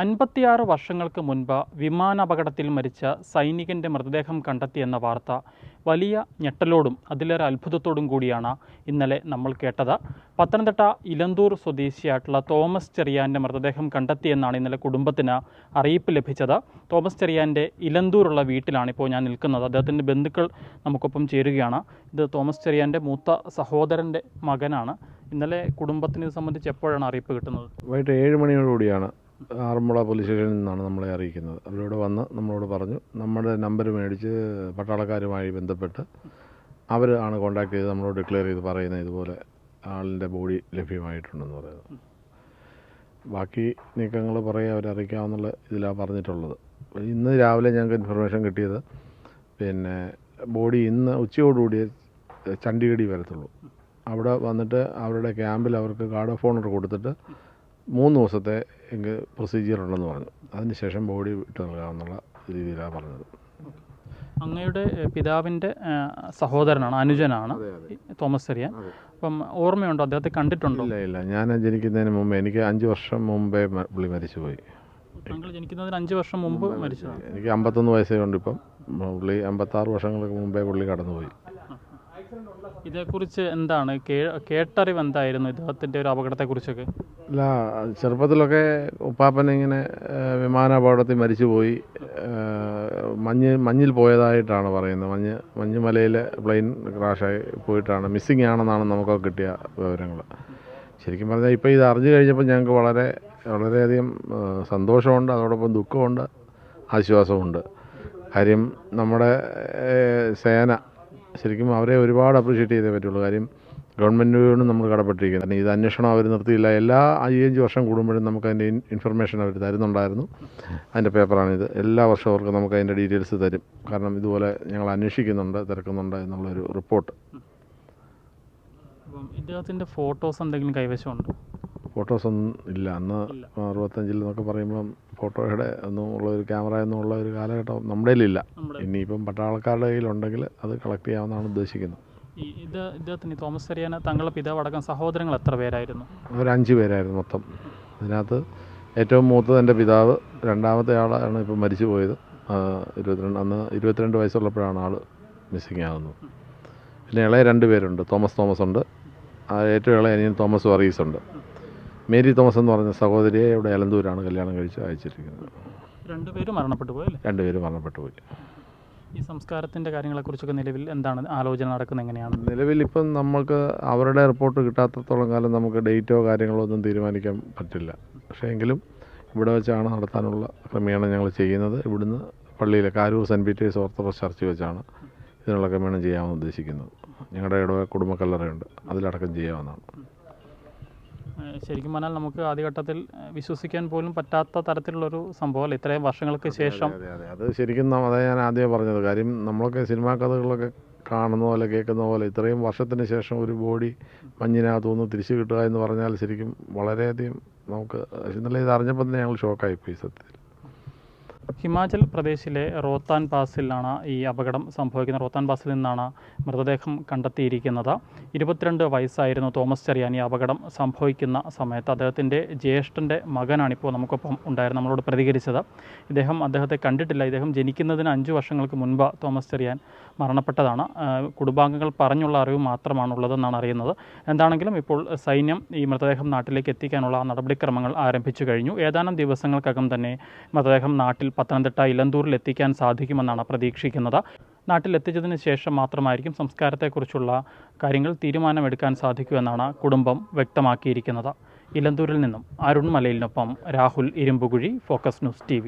അൻപത്തിയാറ് വർഷങ്ങൾക്ക് മുൻപ് വിമാനാപകടത്തിൽ മരിച്ച സൈനികന്റെ മൃതദേഹം കണ്ടെത്തിയെന്ന വാർത്ത വലിയ ഞെട്ടലോടും അതിലൊരു അത്ഭുതത്തോടും കൂടിയാണ് ഇന്നലെ നമ്മൾ കേട്ടത്. പത്തനംതിട്ട ഇലന്തൂർ സ്വദേശിയായിട്ടുള്ള തോമസ് ചെറിയാന്റെ മൃതദേഹം കണ്ടെത്തിയെന്നാണ് ഇന്നലെ കുടുംബത്തിന് അറിയിപ്പ് ലഭിച്ചത്. തോമസ് ചെറിയാന്റെ ഇലന്തൂരുള്ള വീട്ടിലാണ് ഇപ്പോൾ ഞാൻ നിൽക്കുന്നത്. അദ്ദേഹത്തിന്റെ ബന്ധുക്കൾ നമുക്കൊപ്പം ചേരുകയാണ്. ഇത് തോമസ് ചെറിയാന്റെ മൂത്ത സഹോദരന്റെ മകനാണ്. ഇന്നലെ കുടുംബത്തിന് ഇത് സംബന്ധിച്ച് എപ്പോഴാണ് അറിയിപ്പ് കിട്ടുന്നത്? വൈകിട്ട് ഏഴ് മണിയോടുകൂടിയാണ് ആറന്മുള പോലീസ് സ്റ്റേഷനിൽ നിന്നാണ് നമ്മളെ അറിയിക്കുന്നത്. അവരോട് വന്ന് നമ്മളോട് പറഞ്ഞു നമ്മുടെ നമ്പർ മേടിച്ച് പട്ടാളക്കാരുമായി ബന്ധപ്പെട്ട് അവർ ആണ് ചെയ്ത് നമ്മളോട് ഡിക്ലെയർ ചെയ്ത് പറയുന്നത് ഇതുപോലെ ആളിന്റെ ബോഡി ലഭ്യമായിട്ടുണ്ടെന്ന് പറയുന്നത് ബാക്കി നീക്കങ്ങൾ പറയുക അവരറിയിക്കാമെന്നുള്ള ഇതിലാണ് പറഞ്ഞിട്ടുള്ളത്. ഇന്ന് രാവിലെ ഞങ്ങൾക്ക് ഇൻഫർമേഷൻ കിട്ടിയത് പിന്നെ ബോഡി ഇന്ന് ഉച്ചയോടുകൂടി ചണ്ഡീഗഡി വരത്തുള്ളൂ. അവിടെ വന്നിട്ട് അവരുടെ ക്യാമ്പിൽ അവർക്ക് ഗാർഡ് ഓഫ് ഓണർ കൊടുത്തിട്ട് മൂന്ന് ദിവസത്തെ എങ്കിൽ പ്രൊസീജിയർ ഉണ്ടെന്ന് പറഞ്ഞു. അതിനുശേഷം ബോഡി വിട്ട് നൽകാമെന്നുള്ള രീതിയിലാണ് പറഞ്ഞത്. അങ്ങയുടെ പിതാവിന്റെ സഹോദരനാണ് അനുജനാണ് തോമസ് ചെറിയാൻ. അപ്പം ഓർമ്മയുണ്ടോ? അദ്ദേഹത്തെ കണ്ടിട്ടുണ്ടോ? ഇല്ല ഇല്ല. ഞാൻ ജനിക്കുന്നതിന് മുമ്പ് എനിക്ക് അഞ്ച് വർഷം മുമ്പേ പുള്ളി മരിച്ചുപോയി. താങ്കൾ ജനിക്കുന്നതിന് അഞ്ച് വർഷം മുമ്പ് മരിച്ചു. എനിക്ക് അമ്പത്തൊന്ന് വയസ്സേ ഉണ്ട് ഇപ്പം. പുള്ളി അമ്പത്താറ് വർഷങ്ങൾക്ക് മുമ്പേ പുള്ളി കടന്നുപോയി. ഇതേക്കുറിച്ച് എന്താണ് കേട്ടറിവ് എന്തായിരുന്നു ഇദ്ദേഹത്തിന്റെ ഒരു അപകടത്തെക്കുറിച്ചൊക്കെ? അല്ല ചെറുപ്പത്തിലൊക്കെ ഏഹ്, വിമാനാപകടത്തിൽ മരിച്ചുപോയി. മഞ്ഞ് മഞ്ഞിൽ പോയതായിട്ടാണ് പറയുന്നത്. മഞ്ഞ് മഞ്ഞ് മലയിൽ പ്ലെയിൻ ക്രാഷായി പോയിട്ടാണ്. മിസ്സിങ് ആണെന്നാണ് നമുക്കൊക്കെ കിട്ടിയ വിവരങ്ങൾ. ശരിക്കും പറഞ്ഞാൽ ഇപ്പോൾ ഇത് അറിഞ്ഞു കഴിഞ്ഞപ്പോൾ ഞങ്ങൾക്ക് വളരെ വളരെയധികം സന്തോഷമുണ്ട്. അതോടൊപ്പം ദുഃഖമുണ്ട്. ആശ്വാസമുണ്ട് കാര്യം നമ്മുടെ സേന ശരിക്കും അവരെ ഒരുപാട് അപ്രീഷിയേറ്റ് ചെയ്തേ പറ്റുള്ളൂ. കാര്യം ഗവൺമെന്റിനോടും നമ്മൾ കടപ്പെട്ടിരിക്കുന്നത്. കാരണം ഇത് അന്വേഷണം അവർ നിർത്തിയില്ല. എല്ലാ അയ്യഞ്ച് വർഷം കൂടുമ്പോഴും നമുക്ക് അതിന്റെ ഇൻഫർമേഷൻ അവർ തരുന്നുണ്ടായിരുന്നു. അതിന്റെ പേപ്പറാണിത്. എല്ലാ വർഷവും അവർക്ക് നമുക്ക് അതിന്റെ ഡീറ്റെയിൽസ് തരും. കാരണം ഇതുപോലെ ഞങ്ങൾ അന്വേഷിക്കുന്നുണ്ട് തിരക്കുന്നുണ്ട് എന്നുള്ളൊരു റിപ്പോർട്ട് ഇദ്ദേഹത്തിന്റെ ഫോട്ടോസ് എന്തെങ്കിലും കൈവശമുണ്ടോ? ഫോട്ടോസ് ഒന്നും ഇല്ല. അന്ന്. അറുപത്തഞ്ചിൽ എന്നൊക്കെ പറയുമ്പം ഫോട്ടോയുടെ ഒന്നും ഉള്ള ഒരു ക്യാമറ എന്നുള്ള ഒരു കാലഘട്ടം നമ്മുടെ കയ്യിലില്ല. ഇനിയിപ്പം പട്ടാളക്കാരുടെ കയ്യിലുണ്ടെങ്കിൽ അത് കളക്ട് ചെയ്യാമെന്നാണ് ഉദ്ദേശിക്കുന്നത്. ഈ ഇത് ഇദ്ദേഹത്തിന് തോമസ് ചെറിയാന് തങ്ങളുടെ പിതാവ് അടക്കം സഹോദരങ്ങൾ എത്ര പേരായിരുന്നു? ഒരു അഞ്ച് പേരായിരുന്നു മൊത്തം. അതിനകത്ത് ഏറ്റവും മൂത്തത് എന്റെ പിതാവ് രണ്ടാമത്തെ ആളാണ് ഇപ്പം മരിച്ചു പോയത്. ഇരുപത്തിരണ്ട് അന്ന് ഇരുപത്തിരണ്ട് വയസ്സുള്ളപ്പോഴാണ് ആൾ മിസ്സിങ് ആകുന്നത് പിന്നെ ഇളയ രണ്ട് പേരുണ്ട് തോമസ് തോമസ് ഉണ്ട് ആ ഏറ്റവും ഇളയ അനിയൻ തോമസ് വറീസ് ഉണ്ട് മേരി തോമസ് എന്ന് പറഞ്ഞ സഹോദരിയെ ഇവിടെ എലന്തൂരാണ് കല്യാണം കഴിച്ച് അയച്ചിരിക്കുന്നത്. രണ്ടുപേരും മരണപ്പെട്ടു പോയി രണ്ടുപേരും മരണപ്പെട്ടു പോയി. ഈ സംസ്കാരത്തിന്റെ കാര്യങ്ങളെക്കുറിച്ചൊക്കെ നിലവിൽ എന്താണ് ആലോചന നടക്കുന്നത് എങ്ങനെയാണ്? നിലവിൽ ഇപ്പം നമുക്ക് അവരുടെ റിപ്പോർട്ട് കിട്ടാത്തത്തോളം കാലം നമുക്ക് ഡേറ്റോ കാര്യങ്ങളോ ഒന്നും തീരുമാനിക്കാൻ പറ്റില്ല. പക്ഷേ എങ്കിലും ഇവിടെ വെച്ചാണ് നടത്താനുള്ള ക്രമീകരണം ഞങ്ങൾ ചെയ്യുന്നത്. ഇവിടുന്ന് പള്ളിയിലെ Karoor saint Peter's Orthodox church വെച്ചാണ് ഇതിനുള്ള ക്രമീകരണം ചെയ്യാമെന്ന് ഉദ്ദേശിക്കുന്നത്. ഞങ്ങളുടെ ഇടവ കുടുംബക്കല്ലറയുണ്ട്. അതിലടക്കം ചെയ്യാവുന്നതാണ്. ഏഹ് ശരിക്കും പറഞ്ഞാൽ നമുക്ക് ആദ്യഘട്ടത്തിൽ വിശ്വസിക്കാൻ പോലും പറ്റാത്ത തരത്തിലുള്ളൊരു സംഭവം അല്ലേ ഇത്രയും വർഷങ്ങൾക്ക് ശേഷം. അതെ ശരിക്കും അതാ ഞാൻ ആദ്യം പറഞ്ഞത്. കാര്യം നമ്മളൊക്കെ സിനിമാ കഥകളൊക്കെ കാണുന്ന പോലെ കേൾക്കുന്ന പോലെ ഇത്രയും വർഷത്തിന് ശേഷം ഒരു ബോഡി മഞ്ഞിനകത്തു നിന്ന് തിരിച്ചു കിട്ടുക എന്ന് പറഞ്ഞാൽ ശരിക്കും വളരെയധികം നമുക്ക് ഇന്നലെ ഇത് അറിഞ്ഞപ്പോൾ തന്നെ ഞങ്ങൾ ഷോക്കായിപ്പോയി സത്യത്തിൽ. ഹിമാചൽ പ്രദേശിലെ റോത്താൻ പാസിലാണ് ഈ അപകടം സംഭവിക്കുന്നത്. റോത്താൻ പാസിൽ നിന്നാണ് മൃതദേഹം കണ്ടെത്തിയിരിക്കുന്നത്. ഇരുപത്തിരണ്ട് വയസ്സായിരുന്നു തോമസ് ചെറിയാനി അപകടം സംഭവിക്കുന്ന സമയത്ത് അദ്ദേഹത്തിന്റെ ജ്യേഷ്ഠന്റെ മകനാണിപ്പോൾ നമുക്കൊപ്പം ഉണ്ടായിരുന്നു നമ്മളോട് പ്രതികരിച്ചത് ഇദ്ദേഹം അദ്ദേഹത്തെ കണ്ടിട്ടില്ല. ഇദ്ദേഹം ജനിക്കുന്നതിന് അഞ്ച് വർഷങ്ങൾക്ക് മുൻപ് തോമസ് ചെറിയാൻ മരണപ്പെട്ടതാണ്. കുടുംബാംഗങ്ങൾ പറഞ്ഞുള്ള അറിവ് മാത്രമാണുള്ളതെന്നാണ് അറിയുന്നത്. എന്താണെങ്കിലും ഇപ്പോൾ സൈന്യം ഈ മൃതദേഹം നാട്ടിലേക്ക് എത്തിക്കാനുള്ള നടപടിക്രമങ്ങൾ ആരംഭിച്ചു കഴിഞ്ഞു. ഏതാനും ദിവസങ്ങൾക്കകം തന്നെ മൃതദേഹം നാട്ടിൽ പത്തനംതിട്ട ഇലന്തൂരിൽ എത്തിക്കാൻ സാധിക്കുമെന്നാണ് പ്രതീക്ഷിക്കുന്നത്. നാട്ടിൽ എത്തിച്ചതിന് ശേഷം മാത്രമായിരിക്കും സംസ്കാരത്തെക്കുറിച്ചുള്ള കാര്യങ്ങൾ തീരുമാനമെടുക്കാൻ സാധിക്കുമെന്നാണ് കുടുംബം വ്യക്തമാക്കിയിരിക്കുന്നത്. ഇലന്തൂരിൽ നിന്നും Arun മലയിലിനൊപ്പം Rahul Irumpukuzhi focus news T